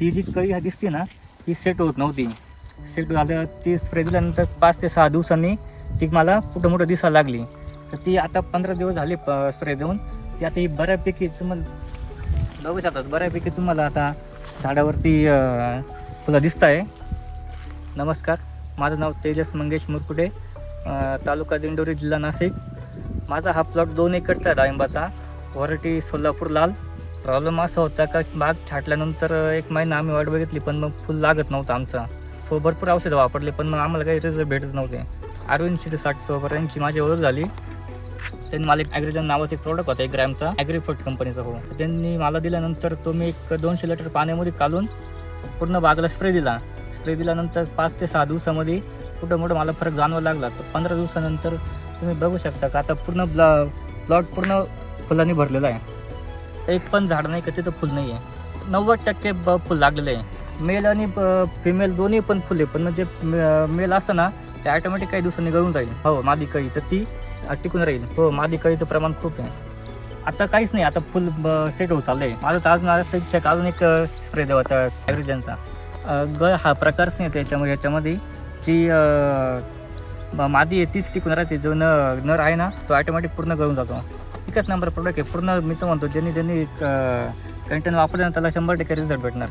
ही जी कळी हा दिसते ना ती सेट होत नव्हती. सेट झालं ती स्प्रे दिल्यानंतर पाच ते सहा दिवसांनी ती मला कुठं मोठं दिसायला लागली. तर ती आता पंधरा दिवस झाले स्प्रे देऊन. ती आता ही बऱ्यापैकी तुम्हाला बघू शकतात बऱ्यापैकी तुम्हाला आता झाडावरती फुलं दिसत आहे नमस्कार माझं नाव तेजस मंगेश मुरकुटे तालुका दिंडोरी जिल्हा नाशिक. माझा हा प्लॉट दोन एकरचा डाळिंबाचा वराठी सोलापूर लाल. प्रॉब्लेम असा होता का बाग छाटल्यानंतर एक महिना आम्ही वाट बघितली पण मग फुल लागत नव्हतं आमचा. फो भरपूर औषधं वापरले पण मग आम्हाला काही रिझल्ट भेटत नव्हते. अरविंद शिटे साठ चौपर्यंतची माझी ओळख झाली. त्यांनी मला एक ॲग्रिजन नावाचं एक प्रोडक्ट होता एक ग्रॅमचा ॲग्रीफोट कंपनीचा हो. त्यांनी मला दिल्यानंतर तो मी एक दोनशे लिटर पाण्यामध्ये कालून पूर्ण बागला स्प्रे दिला. स्प्रे दिल्यानंतर पाच ते सहा दिवसामध्ये कुठं मोठं मला फरक जाणवायला लागला. तर पंधरा दिवसानंतर तुम्ही बघू शकता का आता पूर्ण ब्ला प्लॉट पूर्ण फुलांनी भरलेला आहे. एक पण झाड नाही का तिथं फुल नाही आहे नव्वद टक्के ब फुल लागलेलं आहे. मेल आणि फिमेल दोन्ही पण फुले पण म्हणजे मेल असताना ते ॲटोमॅटिक काही दिवसांनी गळून जाईल. हो मादी कळी तर ती टिकून राहील. हो मादी कळीचं प्रमाण खूप आहे. आता काहीच नाही. आता फुल सेट होत चाललंय. माझं तर अजून आता इच्छा अजून एक स्प्रे देवाचा ॲग्रिजनचा गळ हा प्रकारच नाही त्याच्यामध्ये याच्यामध्ये जी मादी आहे तीच टिकून राहते. जो न नर आहे ना तो ॲटोमॅटिक पूर्ण गळून जातो. एकच नंबर प्रोडक्ट आहे. पूर्ण मी तर म्हणतो ज्यांनी ज्यांनी कंटेन वापरलं त्याला शंभर टक्के रिझल्ट भेटणार.